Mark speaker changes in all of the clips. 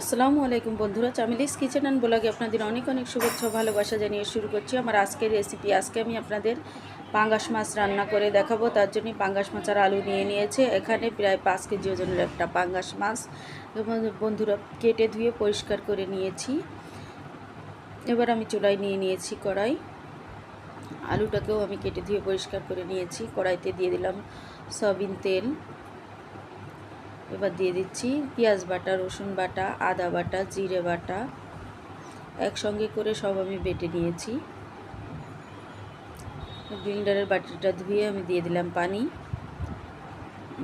Speaker 1: আসসালামু আলাইকুম বন্ধুরা, চামিলিস কিচেন অ্যান্ড ব্লগে আপনাদের অনেক অনেক শুভেচ্ছা, ভালোবাসা জানিয়ে শুরু করছি আমার আজকের রেসিপি আজকে আমি আপনাদের পাঙ্গাস মাছ রান্না করে দেখাবো, তার জন্য পাঙ্গাস মাছ আর আলু নিয়ে নিয়েছে। এখানে প্রায় পাঁচ কেজি ওজনের একটা পাঙ্গাস মাছ। বন্ধুরা, কেটে ধুয়ে পরিষ্কার করে নিয়েছি। এবার আমি চুলায় নিয়ে নিয়েছি কড়াই। আলুটাকেও আমি কেটে ধুয়ে পরিষ্কার করে নিয়েছি। কড়াইতে দিয়ে দিলাম সয়াবিন তেল। এবার দিয়ে দিচ্ছি পেঁয়াজ বাটা, রসুন বাটা, আদা বাটা, জিরে বাটা। একসঙ্গে করে সব আমি বেটে নিয়েছি। গ্রিন্ডারের বাটিটা ধুয়ে আমি দিয়ে দিলাম পানি।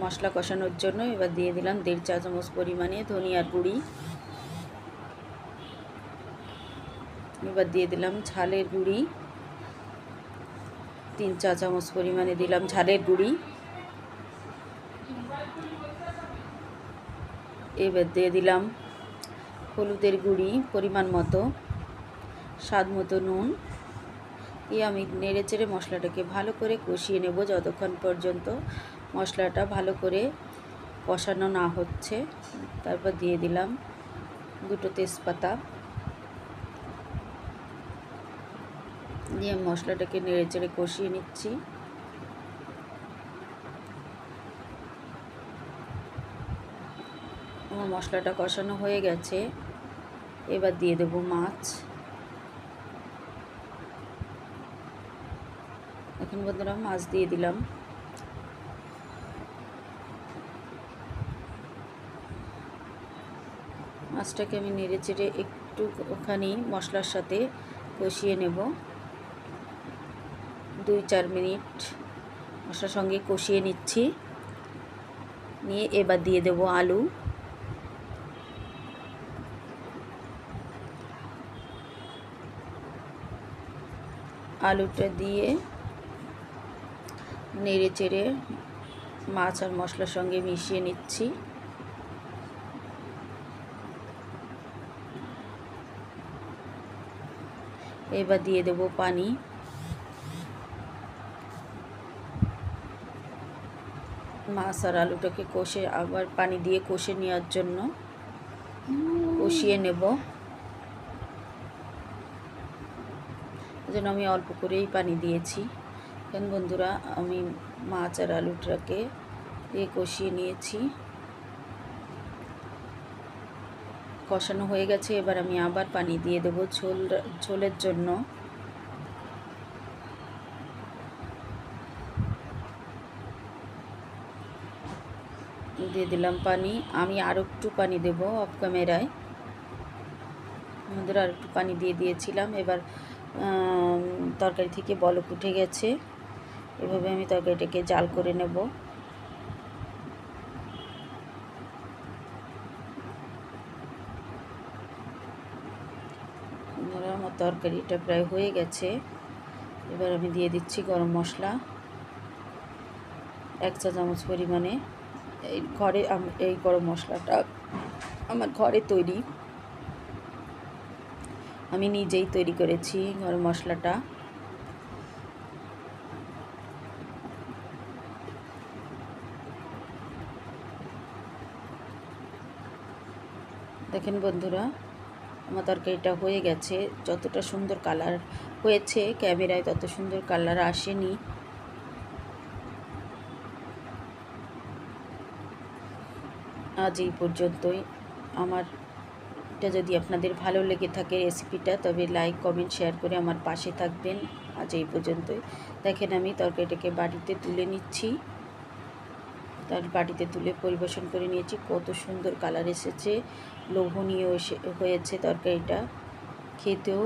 Speaker 1: মশলা কষানোর জন্য এবার দিয়ে দিলাম দেড় চা চামচ পরিমাণে ধনিয়ার গুঁড়ি। এবার দিয়ে দিলাম ঝালের গুঁড়ি। তিন চা চামচ পরিমাণে দিলাম ঝালের গুঁড়ি। এবার দিয়ে দিলাম হলুদের গুঁড়ি পরিমাণ মতো, স্বাদ মতো নুন। দিয়ে আমি নেড়ে চেড়ে মশলাটাকে ভালো করে কষিয়ে নেব যতক্ষণ পর্যন্ত মশলাটা ভালো করে কষানো না হচ্ছে। তারপর দিয়ে দিলাম দুটো তেজপাতা। দিয়ে মশলাটাকে নেড়ে চেড়ে কষিয়ে নিচ্ছি। আমার মশলাটা কষানো হয়ে গেছে। এবার দিয়ে দেবো মাছ। এখন বন্ধুরা মাছ দিয়ে দিলাম। মাছটাকে আমি নেড়ে চেড়ে একটু একটুখানি মশলার সাথে কষিয়ে নেব। দুই চার মিনিট মশলার সঙ্গে কষিয়ে নিচ্ছি। নিয়ে এবার দিয়ে দেব আলু। আলুটা দিয়ে নেড়ে চেড়ে মাছ আর মশলার সঙ্গে মিশিয়ে নিচ্ছি। এবার দিয়ে দেব পানি। মাছ আর আলুটাকে কষে, আবার পানি দিয়ে কষে নেওয়ার জন্য কষিয়ে নেব। জন্য আমি অল্প করেই পানি দিয়েছি। এখন বন্ধুরা, আমি মাছ আর আলুটাকে দিয়ে কষিয়ে নিয়েছি। কষানো হয়ে গেছে, এবার আমি আবার পানি দিয়ে দেব ঝোল, ঝোলের জন্য। দিয়ে দিলাম পানি। আমি আরও একটু পানি দেব অফ ক্যামেরায়। আমাদের আর একটু পানি দিয়ে দিয়েছিলাম। এবার তরকারি থেকে বলক উঠে গেছে। এভাবে আমি তরকারিটাকে জাল করে নেব। আমার তরকারিটা প্রায় হয়ে গেছে। এবার আমি দিয়ে দিচ্ছি গরম মশলা। এক চা চামচ পরিমাণে। এই ঘরে এই গরম মশলাটা আমার ঘরে তৈরি। আমি নিজেই তৈরি করেছি গরম মশলাটা। দেখেন বন্ধুরা, আমার তরকারিটা হয়ে গেছে, যতটা সুন্দর কালার হয়েছে ক্যামেরায় তত সুন্দর কালার আসেনি। আজ এই পর্যন্তই। আমার এটা যদি আপনাদের ভালো লেগে থাকে রেসিপিটা, তবে লাইক, কমেন্ট, শেয়ার করে আমার পাশে থাকবেন। আজ এই পর্যন্তই। দেখেন আমি তরকারিটাকে বাড়িতে তুলে নিচ্ছি। তার বাড়িতে তুলে পরিবেশন করে নিয়েছি। কত সুন্দর কালার এসেছে। লোভনীয় হয়েছে তরকারিটা। খেতেও